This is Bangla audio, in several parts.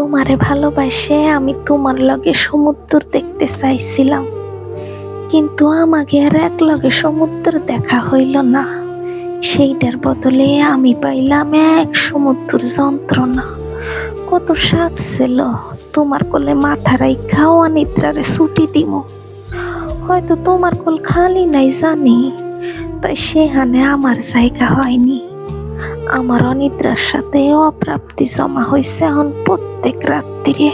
তোমারে ভালোবাসে, আমি তোমার লগে সমুদ্র দেখতে চাইছিলাম। কিন্তু আমাকে আর এক লগে সমুদ্র দেখা হইল না। সেইটার বদলে আমি পাইলাম এক সমুদ্র যন্ত্রণা। কত স্বাদ ছিল, তোমার কোলে মাথা রাইখাও নিদ্রারে ছুটি দিব হয়তো তোমার কোল খালি নাই জানি, তাই সেখানে আমার জায়গা হয়নি। আমার অনিদ্রার সাথে অপ্রাপ্তি জমা হয়েছে এখন প্রত্যেক রাত্রিরে।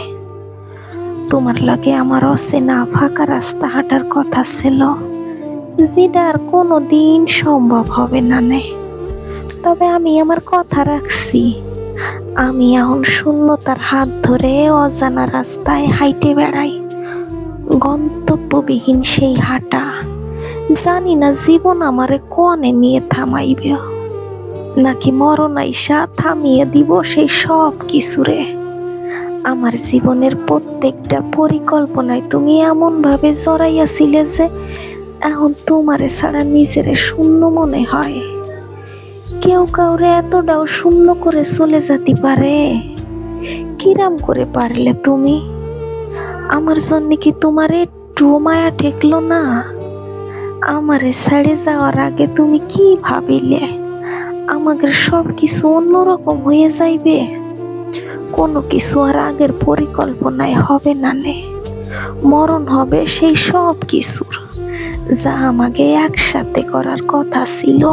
তোমার লাগে আমার অচেনা ফাঁকা রাস্তা হাঁটার কথা ছিল, যেটা আর কোনো দিন সম্ভব হবে না নে। তবে আমি আমার কথা রাখছি। আমি এখন শূন্যতার হাত ধরে অজানা রাস্তায় হাইটে বেড়াই। গন্তব্যবিহীন সেই হাঁটা, জানি না জীবন আমারে কনে নিয়ে থামাইবে। নাকি মরণ আইসা থামিয়ে দিব সেই সব কিছুরে আমার জীবনের প্রত্যেকটা পরিকল্পনায় তুমি এমন ভাবে জড়াইয়াছিলে যে এখন তোমারে ছাড়া নিজেরে শূন্য মনে হয়। কেউ কাউরে এতটাও শূন্য করে চলে যেতে পারে। কিরাম করে পারলে তুমি? আমার জন্য কি তোমার একটু মায়া ঠেকলো না? আমারে ছেড়ে যাওয়ার আগে তুমি কি ভাবিলে? আমাদের সব কিছু অন্যরকম হয়ে যাইবে। কোনো কিছু আর আগের পরিকল্পনায় হবে না নে। মরণ হবে সেই সব কিছুর যা আমাকে একসাথে করার কথা ছিল।